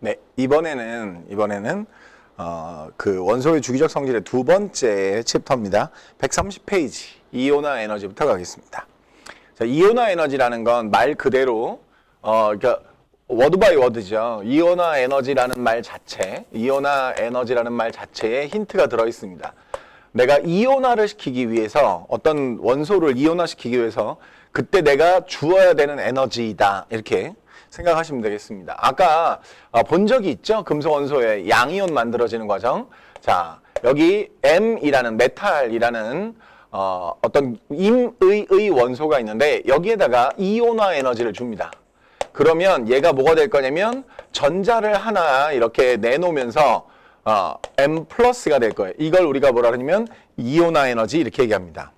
네, 이번에는 이번에는 어, 그 원소의 주기적 성질의 두 번째 챕터입니다. 130페이지 이온화 에너지부터 가겠습니다. 자, 이온화 에너지라는 건 말 그대로 어, 그러니까 워드 바이 워드죠. 이온화 에너지라는 말 자체, 이온화 에너지라는 말 자체에 힌트가 들어 있습니다. 내가 이온화를 시키기 위해서 어떤 원소를 이온화 시키기 위해서 그때 내가 주어야 되는 에너지이다. 이렇게 생각하시면 되겠습니다. 아까 어, 본 적이 있죠? 금속 원소의 양이온 만들어지는 과정. 자, 여기 M이라는 메탈이라는 어, 어떤 임의의 원소가 있는데 여기에다가 이온화 에너지를 줍니다. 그러면 얘가 뭐가 될 거냐면 전자를 하나 이렇게 내놓으면서 어, M 플러스가 될 거예요. 이걸 우리가 뭐라 그러냐면 이온화 에너지 이렇게 얘기합니다.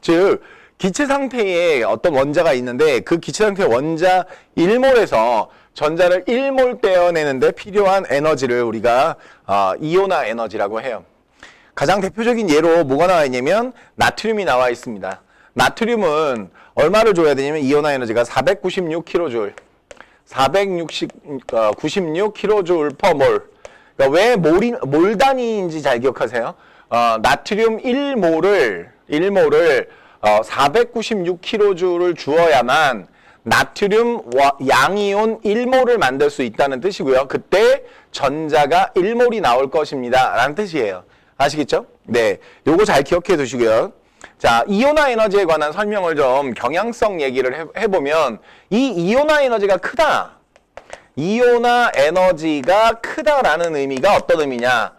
즉 기체 상태에 어떤 원자가 있는데 그 기체 상태의 원자 1몰에서 전자를 1몰 떼어내는데 필요한 에너지를 우리가 어, 이온화 에너지라고 해요. 가장 대표적인 예로 뭐가 나와 있냐면 나트륨이 나와 있습니다. 나트륨은 얼마를 줘야 되냐면 이온화 에너지가 496kJ, 460, 어, 96kJ per 몰. 그러니까 왜 몰이, 몰 단위인지 잘 기억하세요. 어, 나트륨 1몰을 1몰을 어, 496kJ를 주어야만 나트륨 와- 양이온 1몰을 만들 수 있다는 뜻이고요. 그때 전자가 1몰이 나올 것입니다. 라는 뜻이에요. 아시겠죠? 네. 요거 잘 기억해 두시고요. 자, 이온화 에너지에 관한 설명을 좀 경향성 얘기를 해, 해보면 이 이온화 에너지가 크다. 이온화 에너지가 크다라는 의미가 어떤 의미냐?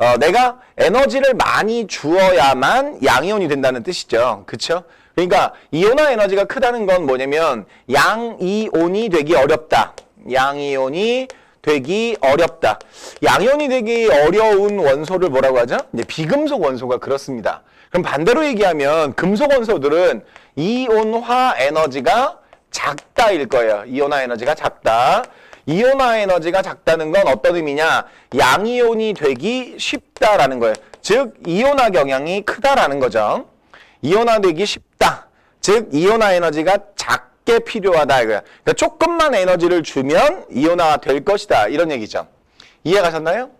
어, 내가 에너지를 많이 주어야만 양이온이 된다는 뜻이죠. 그쵸? 그러니까 이온화 에너지가 크다는 건 뭐냐면 양이온이 되기 어렵다. 양이온이 되기 어렵다. 양이온이 되기 어려운 원소를 뭐라고 하죠? 이제 비금속 원소가 그렇습니다. 그럼 반대로 얘기하면 금속 원소들은 이온화 에너지가 작다일 거예요. 이온화 에너지가 작다. 이온화 에너지가 작다는 건 어떤 의미냐? 양이온이 되기 쉽다라는 거예요. 즉 이온화 경향이 크다라는 거죠. 이온화되기 쉽다. 즉 이온화 에너지가 작게 필요하다 이거야. 그러니까 조금만 에너지를 주면 이온화가 될 것이다 이런 얘기죠. 이해가셨나요?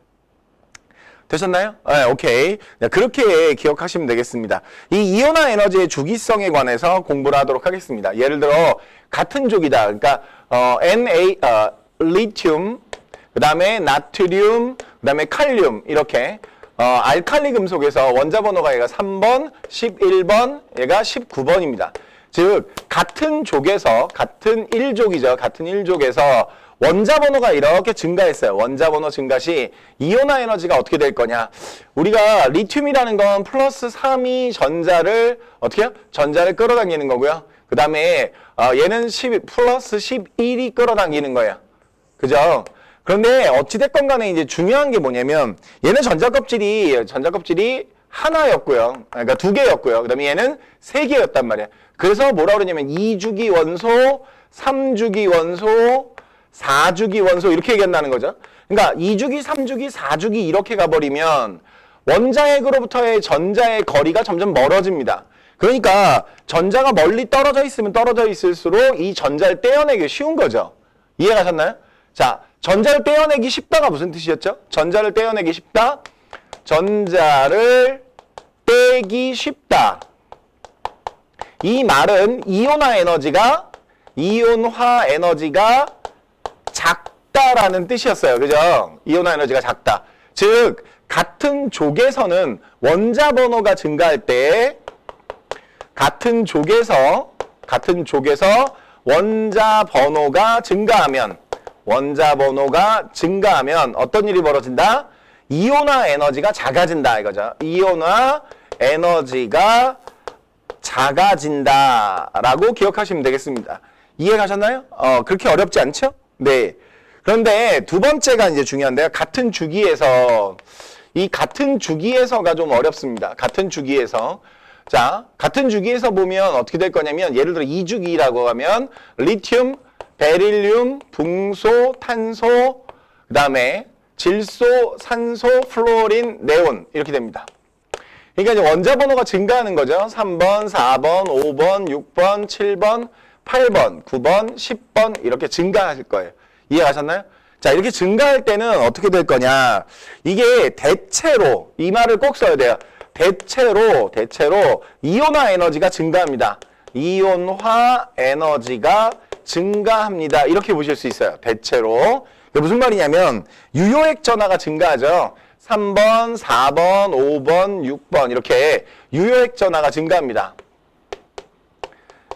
되셨나요? 네, 오케이. 네, 그렇게 기억하시면 되겠습니다. 이 이온화 에너지의 주기성에 관해서 공부를 하도록 하겠습니다. 예를 들어 같은 족이다. 그러니까 어, Na 어, 리튬, 그 다음에 나트륨, 그 다음에 칼륨 이렇게 어, 알칼리 금속에서 원자 번호가 얘가 3번, 11번, 얘가 19번입니다. 즉 같은 족에서 같은 1족이죠. 같은 1족에서 원자 번호가 이렇게 증가했어요. 원자 번호 증가 시 이온화 에너지가 어떻게 될 거냐? 우리가 리튬이라는 건 플러스 3이 전자를 어떻게 해요? 전자를 끌어당기는 거고요. 그 다음에 어, 얘는 10, 플러스 11이 끌어당기는 거예요. 그죠? 그런데 어찌됐건 간에 이제 중요한 게 뭐냐면 얘는 전자 껍질이 전자 껍질이 하나였고요. 그러니까 두 개였고요. 그다음에 얘는 세 개였단 말이야. 그래서 뭐라 그러냐면 2주기 원소, 3주기 원소, 4주기 원소 이렇게 얘기한다는 거죠. 그러니까 2주기, 3주기, 4주기 이렇게 가버리면 원자핵으로부터의 전자의 거리가 점점 멀어집니다. 그러니까 전자가 멀리 떨어져 있으면 떨어져 있을수록 이 전자를 떼어내기 쉬운 거죠. 이해가셨나요? 자, 전자를 떼어내기 쉽다가 무슨 뜻이었죠? 전자를 떼어내기 쉽다. 전자를 떼기 쉽다. 이 말은 이온화 에너지가 이온화 에너지가 작다라는 뜻이었어요. 그죠? 이온화 에너지가 작다. 즉 같은 족에서는 원자 번호가 증가할 때 같은 족에서 같은 족에서 원자 번호가 증가하면 원자 번호가 증가하면 어떤 일이 벌어진다? 이온화 에너지가 작아진다 이거죠. 이온화 에너지가 작아진다라고 기억하시면 되겠습니다. 이해 가셨나요? 어, 그렇게 어렵지 않죠? 네. 그런데 두 번째가 이제 중요한데요. 같은 주기에서 이 같은 주기에서가 좀 어렵습니다. 같은 주기에서 자, 같은 주기에서 보면 어떻게 될 거냐면 예를 들어 2주기라고 하면 리튬, 베릴륨, 붕소, 탄소, 그 다음에 질소, 산소, 플로린, 네온 이렇게 됩니다. 그러니까 이제 원자 번호가 증가하는 거죠. 3번, 4번, 5번, 6번, 7번, 8번, 9번, 10번 이렇게 증가하실 거예요. 이해가셨나요? 자, 이렇게 증가할 때는 어떻게 될 거냐. 이게 대체로, 이 말을 꼭 써야 돼요. 대체로, 대체로 이온화 에너지가 증가합니다. 이온화 에너지가 증가합니다. 이렇게 보실 수 있어요. 대체로. 무슨 말이냐면, 유효액 전화가 증가하죠. 3번, 4번, 5번, 6번, 이렇게 유효액 전화가 증가합니다.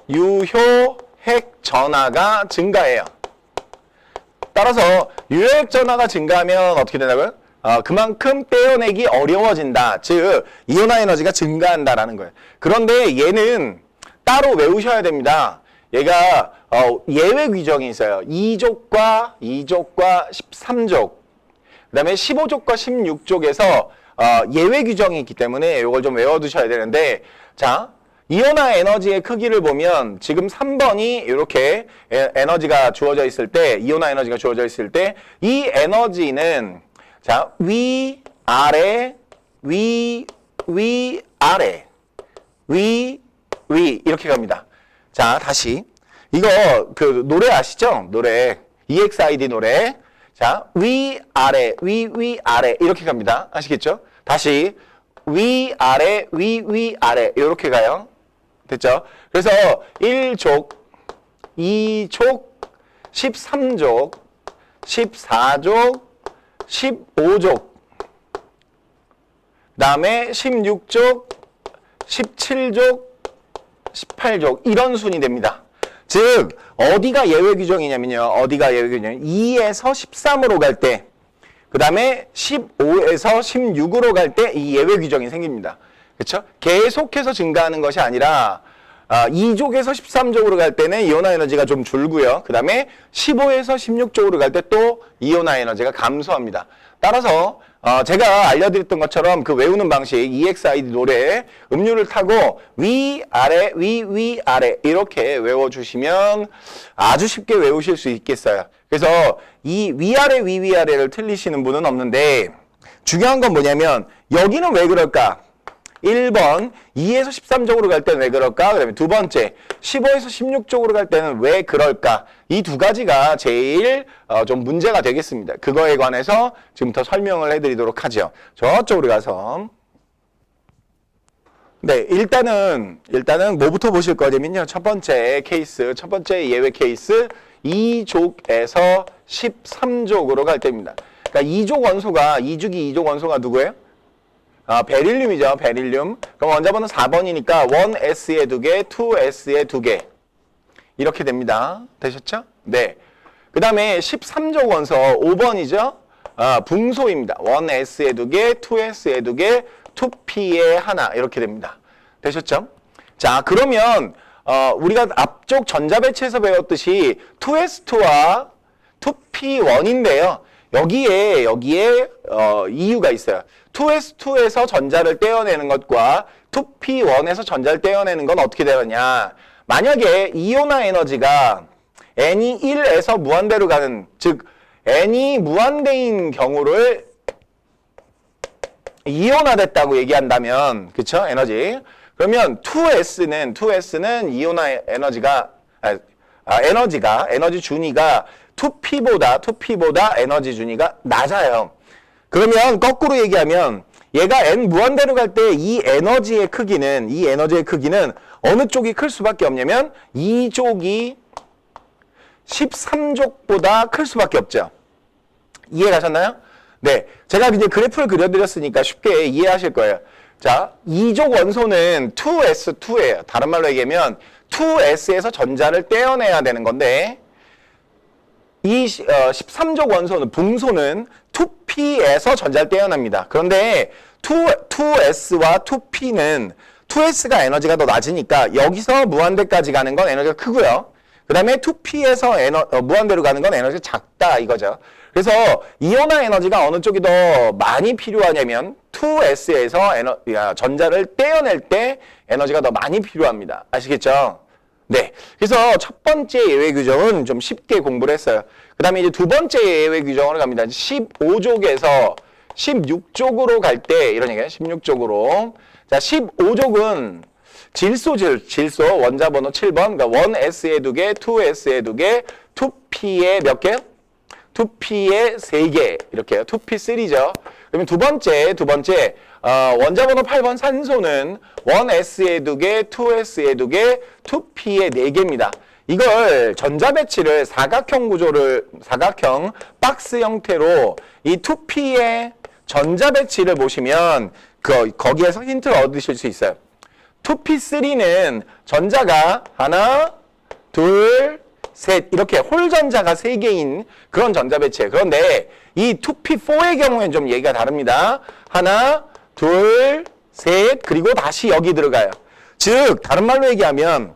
유효핵 전화가 증가해요. 따라서 유효액 전화가 증가하면 어떻게 되냐고요? 어, 그만큼 떼어내기 어려워진다. 즉 이온화 에너지가 증가한다라는 거예요. 그런데 얘는 따로 외우셔야 됩니다. 얘가 어, 예외 규정이 있어요. 2족과 2족과 13족. 그 다음에 15족과 16족에서 어, 예외 규정이 있기 때문에 이걸 좀 외워두셔야 되는데 자 이온화 에너지의 크기를 보면 지금 3번이 이렇게 에- 에너지가 주어져 있을 때 이온화 에너지가 주어져 있을 때 이 에너지는 자 위 아래 위 위 아래 위 위 이렇게 갑니다. 자 다시 이거 그 노래 아시죠? 노래 EXID 노래 자 위 아래 위 위 아래 이렇게 갑니다. 아시겠죠? 다시 위 아래 위 위 아래 이렇게 가요. 됐죠? 그래서 1족, 2족, 13족, 14족, 15족, 다음에 16족, 17족, 18족 이런 순이 됩니다. 즉 어디가 예외 규정이냐면요. 어디가 예외 규정이냐면 2에서 13으로 갈 때, 그 다음에 15에서 16으로 갈 때 이 예외 규정이 생깁니다. 그렇죠? 계속해서 증가하는 것이 아니라 아, 2족에서 13족으로 갈 때는 이온화 에너지가 좀 줄고요. 그 다음에 15에서 16족으로 갈 때 또 이온화 에너지가 감소합니다. 따라서 어, 제가 알려드렸던 것처럼 그 외우는 방식 EXID 노래 음료를 타고 위 아래 위 위 아래 이렇게 외워주시면 아주 쉽게 외우실 수 있겠어요. 그래서 이 위아래 위 위아래를 틀리시는 분은 없는데 중요한 건 뭐냐면 여기는 왜 그럴까? 1번 2에서 13쪽으로 갈 때는 왜 그럴까? 그 다음에 두 번째 15에서 16쪽으로 갈 때는 왜 그럴까? 이 두 가지가 제일 어, 좀 문제가 되겠습니다. 그거에 관해서 지금부터 설명을 해드리도록 하죠. 저쪽으로 가서 네, 일단은 일단은 뭐부터 보실 거냐면요. 첫 번째 케이스, 첫 번째 예외 케이스 2족에서 13족으로 갈 때입니다. 그러니까 2족 원소가 2주기 2족 원소가 누구예요? 아, 베릴륨이죠. 베릴륨. 그럼 원자번호 4번이니까 1S에 두 개, 2S에 두 개. 이렇게 됩니다. 되셨죠? 네. 그 다음에 13족 원소 5번이죠. 아, 붕소입니다. 1S에 두 개, 2S에 두 개, 2P에 하나. 이렇게 됩니다. 되셨죠? 자, 그러면 어, 우리가 앞쪽 전자배치에서 배웠듯이 2S2와 2P1인데요. 여기에 여기에 어, 이유가 있어요. 2S2에서 전자를 떼어내는 것과 2P1에서 전자를 떼어내는 건 어떻게 되느냐? 만약에 이온화 에너지가 n이 1에서 무한대로 가는 즉 n이 무한대인 경우를 이온화됐다고 얘기한다면 그쵸 에너지 그러면 2s는 2s는 이온화 에너지가 아, 아, 에너지가 에너지 준위가 2p보다 2p보다 에너지 준위가 낮아요. 그러면 거꾸로 얘기하면 얘가 n 무한대로 갈 때 이 에너지의 크기는 이 에너지의 크기는 어느 쪽이 클 수밖에 없냐면 이 쪽이 13족보다 클 수밖에 없죠. 이해 가셨나요? 네. 제가 이제 그래프를 그려드렸으니까 쉽게 이해하실 거예요. 자, 2족 원소는 2s2예요. 다른 말로 얘기하면 2s에서 전자를 떼어내야 되는 건데 이 시- 어, 13족 원소는 붕소는 2p에서 전자를 떼어냅니다. 그런데 2, 2s와 2p는 2s가 에너지가 더 낮으니까 여기서 무한대까지 가는 건 에너지가 크고요. 그 다음에 2p에서 에너, 어, 무한대로 가는 건 에너지가 작다 이거죠. 그래서 이온화 에너지가 어느 쪽이 더 많이 필요하냐면 2s에서 에너, 야, 전자를 떼어낼 때 에너지가 더 많이 필요합니다. 아시겠죠? 네. 그래서 첫 번째 예외 규정은 좀 쉽게 공부를 했어요. 그 다음에 이제 두 번째 예외 규정으로 갑니다. 15족에서 16족으로 갈 때, 이런 얘기예요. 16족으로. 자, 15족은 질소 질, 질소, 원자 번호 7번, 그러니까 1S에 두 개, 2S에 두 개, 2P에 몇 개? 2P에 3개 이렇게 해요. 2P 3죠. 그러면 두 번째, 두 번째 어, 원자번호 8번 산소는 1S에 2개, 2S에 2개, 2P에 4개입니다. 이걸 전자 배치를 사각형 구조를 사각형 박스 형태로 이 2P의 전자 배치를 보시면 그 거기에서 힌트를 얻으실 수 있어요. 2P3는 전자가 하나, 둘, 셋 이렇게 홀 전자가 세 개인 그런 전자 배치예요. 그런데 이 2P4의 경우에는 좀 얘기가 다릅니다. 하나, 둘, 셋 그리고 다시 여기 들어가요. 즉 다른 말로 얘기하면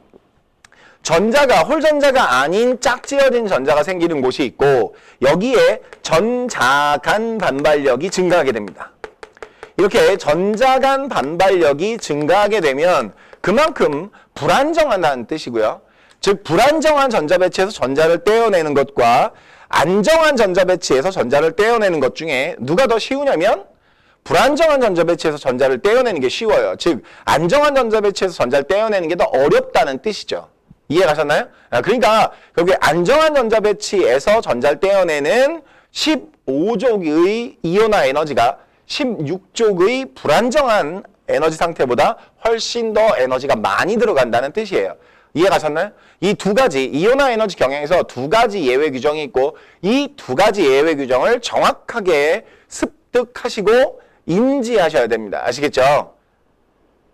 전자가 홀 전자가 아닌 짝지어진 전자가 생기는 곳이 있고 여기에 전자 간 반발력이 증가하게 됩니다. 이렇게 전자 간 반발력이 증가하게 되면 그만큼 불안정하다는 뜻이고요. 즉 불안정한 전자 배치에서 전자를 떼어내는 것과 안정한 전자 배치에서 전자를 떼어내는 것 중에 누가 더 쉬우냐면 불안정한 전자 배치에서 전자를 떼어내는 게 쉬워요. 즉 안정한 전자 배치에서 전자를 떼어내는 게 더 어렵다는 뜻이죠. 이해 가셨나요? 아, 그러니까 결국에 안정한 전자 배치에서 전자를 떼어내는 15족의 이온화 에너지가 16족의 불안정한 에너지 상태보다 훨씬 더 에너지가 많이 들어간다는 뜻이에요. 이해 가셨나요? 이 두 가지 이온화 에너지 경향에서 두 가지 예외 규정이 있고 이 두 가지 예외 규정을 정확하게 습득하시고 인지하셔야 됩니다. 아시겠죠?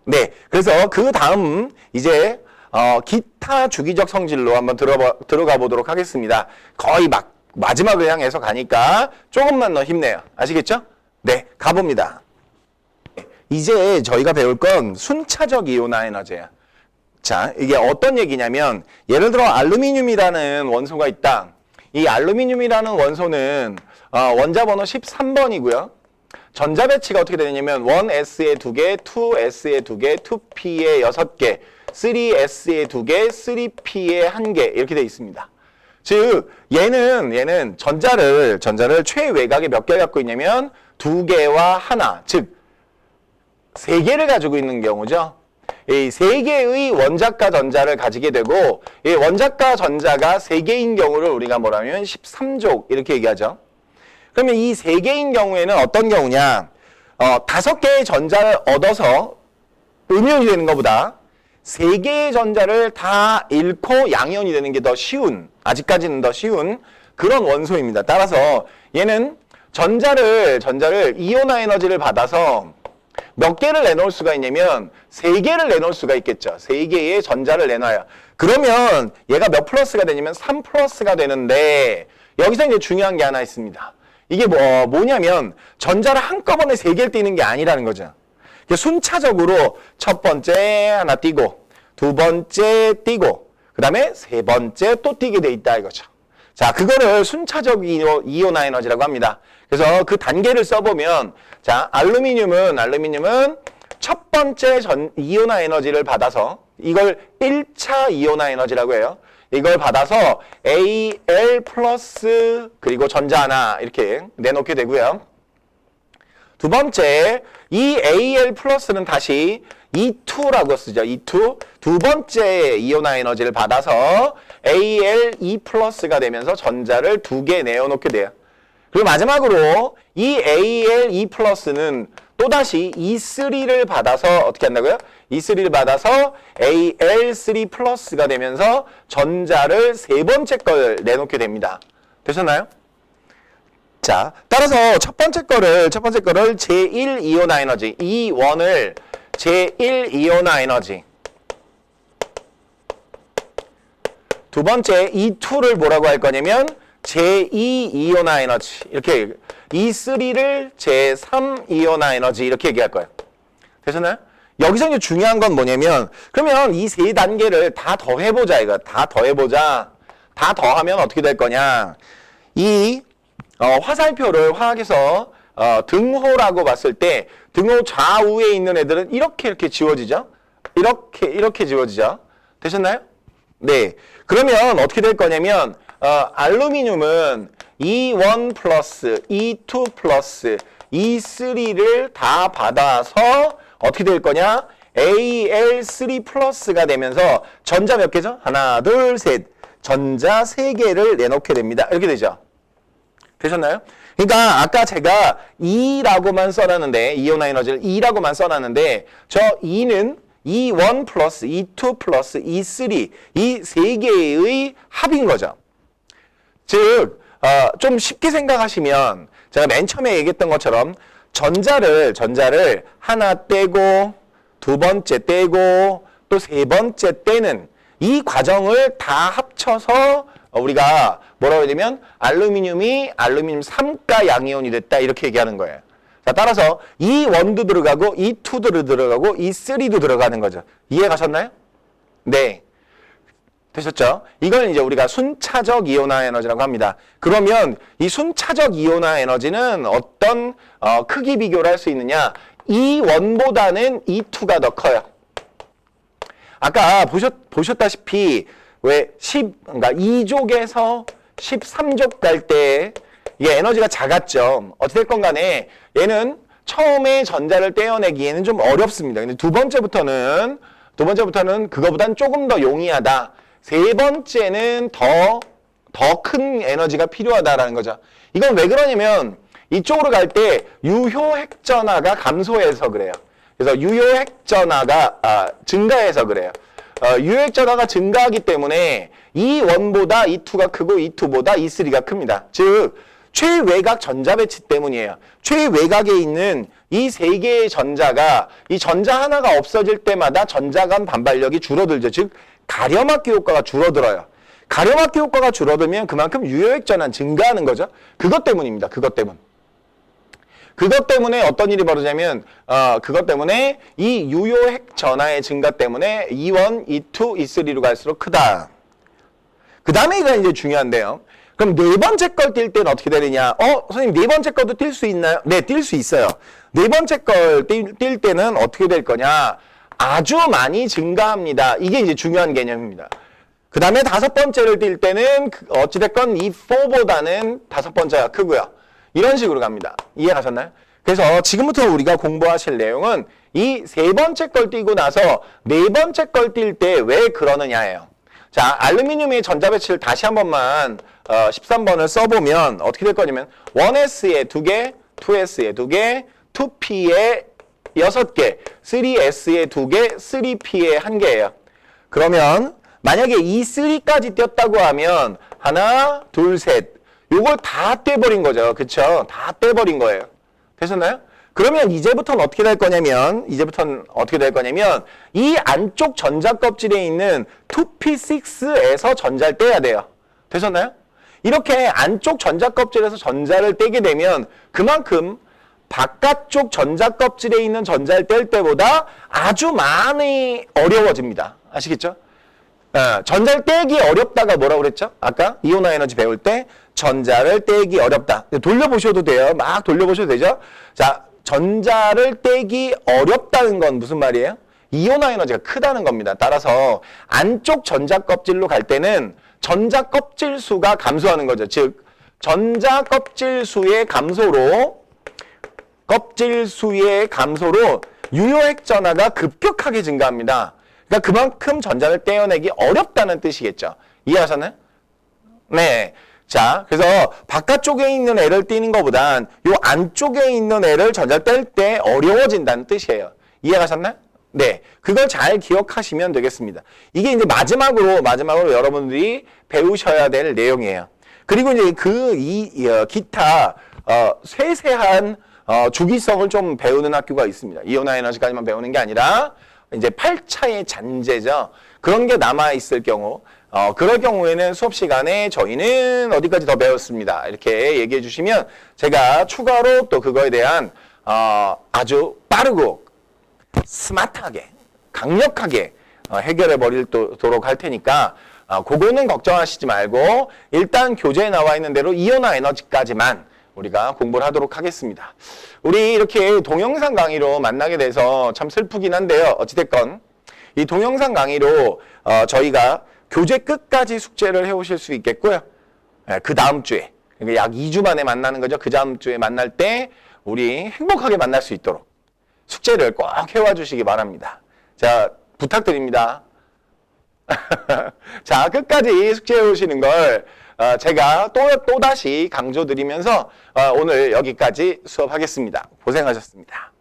네. 그래서 그 다음 이제 어, 기타 주기적 성질로 한번 들어가, 들어가 보도록 하겠습니다. 거의 막 마지막을 향해서 가니까 조금만 더 힘내요. 아시겠죠? 네, 가봅니다. 이제 저희가 배울 건 순차적 이온화 에너지예요. 자, 이게 어떤 얘기냐면 예를 들어 알루미늄이라는 원소가 있다. 이 알루미늄이라는 원소는 어, 원자 번호 13번이고요. 전자 배치가 어떻게 되냐면 1S에 2개, 2S에 2개, 2P에 6개, 3S에 2개, 3P에 1개 이렇게 돼 있습니다. 즉 얘는 얘는 전자를 전자를 최외곽에 몇 개 갖고 있냐면 두 개와 하나, 즉 세 개를 가지고 있는 경우죠. 이 세 개의 원자가 전자를 가지게 되고 이 원자가 전자가 세 개인 경우를 우리가 뭐라면 13족 이렇게 얘기하죠. 그러면 이 세 개인 경우에는 어떤 경우냐? 어, 다섯 개의 전자를 얻어서 음이온이 되는 것보다 세 개의 전자를 다 잃고 양이온이 되는 게 더 쉬운, 아직까지는 더 쉬운 그런 원소입니다. 따라서 얘는 전자를, 전자를 이온화 에너지를 받아서 몇 개를 내놓을 수가 있냐면 세 개를 내놓을 수가 있겠죠. 세 개의 전자를 내놔요. 그러면 얘가 몇 플러스가 되냐면 3 플러스가 되는데 여기서 이제 중요한 게 하나 있습니다. 이게 뭐 뭐냐면 전자를 한꺼번에 세 개를 띄는 게 아니라는 거죠. 순차적으로 첫 번째 하나 띄고 두 번째 띄고 그 다음에 세 번째 또 띄게 돼 있다 이거죠. 자, 그거를 순차적 이온화 에너지라고 합니다. 그래서 그 단계를 써보면 자, 알루미늄은 알루미늄은 첫 번째 전 이온화 에너지를 받아서 이걸 1차 이온화 에너지라고 해요. 이걸 받아서 AL 플러스 그리고 전자 하나 이렇게 내놓게 되고요. 두 번째 이 AL 플러스는 다시 E2라고 쓰죠. E2 두 번째 이온화 에너지를 받아서 AL2 플러스가 되면서 전자를 두 개 내어놓게 돼요. 그리고 마지막으로 이 AL2 플러스는 또다시 E3를 받아서 어떻게 한다고요? E3를 받아서 AL3 플러스가 되면서 전자를 세 번째 걸 내놓게 됩니다. 되셨나요? 자, 따라서 첫 번째 거를 첫 번째 거를 제1 이온화 에너지 E1을 제1 이온화 에너지 두 번째 E2를 뭐라고 할 거냐면 제2 이온화 에너지 이렇게 E3를 제3 이온화 에너지 이렇게 얘기할 거예요. 되셨나요? 여기서 이제 중요한 건 뭐냐면 그러면 이 세 단계를 다 더해보자 이거 다 더해보자 다 더하면 어떻게 될 거냐 이 어, 화살표를 화학에서 어, 등호라고 봤을 때 등호 좌우에 있는 애들은 이렇게 이렇게 지워지죠 이렇게 이렇게 지워지죠 되셨나요? 네 그러면 어떻게 될 거냐면 어, 알루미늄은 E1 플러스 E2 플러스 E3를 다 받아서 어떻게 될 거냐? AL3 플러스가 되면서 전자 몇 개죠? 하나, 둘, 셋. 전자 세 개를 내놓게 됩니다. 이렇게 되죠. 되셨나요? 그러니까 아까 제가 2라고만 써놨는데 이온화 에너지를 2라고만 써놨는데 저 2는 E1 플러스 E2 플러스 E3 이 세 개의 합인 거죠. 즉, 어, 좀 쉽게 생각하시면 제가 맨 처음에 얘기했던 것처럼 전자를 전자를 하나 떼고 두 번째 떼고 또 세 번째 떼는 이 과정을 다 합쳐서 우리가 뭐라고 되면 알루미늄이 알루미늄 3가 양이온이 됐다 이렇게 얘기하는 거예요. 자, 따라서 이 원도 들어가고 이 투도 들어가고 이 쓰리도 들어가는 거죠. 이해 가셨나요? 네. 되셨죠? 이걸 이제 우리가 순차적 이온화 에너지라고 합니다. 그러면 이 순차적 이온화 에너지는 어떤 어, 크기 비교를 할 수 있느냐? 이 원보다는 이 투가 더 커요. 아까 보셨, 보셨다시피 왜 10, 그러니까 2족에서 13족 갈 때 이게 에너지가 작았죠. 어떻게 됐건 간에 얘는 처음에 전자를 떼어내기에는 좀 어렵습니다. 근데 두 번째부터는 두 번째부터는 그거보단 조금 더 용이하다. 세 번째는 더 더 큰 에너지가 필요하다라는 거죠. 이건 왜 그러냐면 이쪽으로 갈 때 유효 핵전화가 감소해서 그래요. 그래서 유효 핵전화가 아, 증가해서 그래요. 어, 유효 핵전화가 증가하기 때문에 이 원보다 이 투가 크고 이 투보다 이 쓰리가 큽니다. 즉 최외곽 전자 배치 때문이에요. 최외곽에 있는 이 세 개의 전자가 이 전자 하나가 없어질 때마다 전자 간 반발력이 줄어들죠. 즉 가려막기 효과가 줄어들어요. 가려막기 효과가 줄어들면 그만큼 유효액 전환 증가하는 거죠. 그것 때문입니다. 그것 때문. 그것 때문에 어떤 일이 벌어지냐면 어, 그것 때문에 이 유효핵 전하의 증가 때문에 E1, E2, E3로 갈수록 크다. 그 다음에 이거 이제 중요한데요. 그럼 네 번째 걸 뛸 때는 어떻게 되느냐? 어, 선생님 네 번째 것도 뛸 수 있나요? 네, 뛸 수 있어요. 네 번째 걸 뛸 때는 어떻게 될 거냐? 아주 많이 증가합니다. 이게 이제 중요한 개념입니다. 그 다음에 다섯 번째를 뛸 때는 그 어찌됐건 이 4보다는 다섯 번째가 크고요. 이런 식으로 갑니다. 이해 가셨나요? 그래서 지금부터 우리가 공부하실 내용은 이 세 번째 걸 띄고 나서 네 번째 걸 뛸 때 왜 그러느냐예요. 자, 알루미늄의 전자 배치를 다시 한 번만 어, 13번을 써보면 어떻게 될 거냐면 1S에 두 개, 2S에 두 개, 2P에 여섯 개, 3S에 두 개, 3P에 한 개예요. 그러면 만약에 이 3까지 띄었다고 하면 하나, 둘, 셋. 요걸 다 떼버린 거죠. 그쵸? 다 떼버린 거예요. 되셨나요? 그러면 이제부터는 어떻게 될 거냐면, 이제부터는 어떻게 될 거냐면, 이 안쪽 전자 껍질에 있는 2p6에서 전자를 떼야 돼요. 되셨나요? 이렇게 안쪽 전자 껍질에서 전자를 떼게 되면 그만큼 바깥쪽 전자 껍질에 있는 전자를 뗄 때보다 아주 많이 어려워집니다. 아시겠죠? 어, 전자를 떼기 어렵다가 뭐라고 그랬죠? 아까 이온화 에너지 배울 때 전자를 떼기 어렵다. 돌려보셔도 돼요. 막 돌려보셔도 되죠? 자, 전자를 떼기 어렵다는 건 무슨 말이에요? 이온화 에너지가 크다는 겁니다. 따라서 안쪽 전자 껍질로 갈 때는 전자 껍질 수가 감소하는 거죠. 즉, 전자 껍질 수의 감소로 껍질 수의 감소로 유효핵 전하가 급격하게 증가합니다. 그러니까 그만큼 전자를 떼어내기 어렵다는 뜻이겠죠. 이해하셨나요? 네. 자, 그래서 바깥쪽에 있는 애를 띄는 것보단 요 안쪽에 있는 애를 전자 뗄때 어려워진다는 뜻이에요. 이해가셨나요? 네. 그걸 잘 기억하시면 되겠습니다. 이게 이제 마지막으로, 마지막으로 여러분들이 배우셔야 될 내용이에요. 그리고 이제 그, 이, 어, 기타, 어, 세세한, 어, 주기성을 좀 배우는 학교가 있습니다. 이온화 에너지까지만 배우는 게 아니라, 이제 8차의 잔재죠. 그런 게 남아 있을 경우, 어, 그럴 경우에는 수업 시간에 저희는 어디까지 더 배웠습니다. 이렇게 얘기해 주시면 제가 추가로 또 그거에 대한, 어, 아주 빠르고 스마트하게, 강력하게 어, 해결해 버리도록 할 테니까, 어, 그거는 걱정하시지 말고, 일단 교재에 나와 있는 대로 이온화 에너지까지만 우리가 공부를 하도록 하겠습니다. 우리 이렇게 동영상 강의로 만나게 돼서 참 슬프긴 한데요. 어찌됐건 이 동영상 강의로 어, 저희가 교재 끝까지 숙제를 해오실 수 있겠고요. 예, 그 다음 주에 그러니까 약 2주 만에 만나는 거죠. 그 다음 주에 만날 때 우리 행복하게 만날 수 있도록 숙제를 꼭 해와 주시기 바랍니다. 자 부탁드립니다. 자 끝까지 숙제해 오시는 걸 어, 제가 또, 또 다시 강조드리면서 어, 오늘 여기까지 수업하겠습니다. 고생하셨습니다.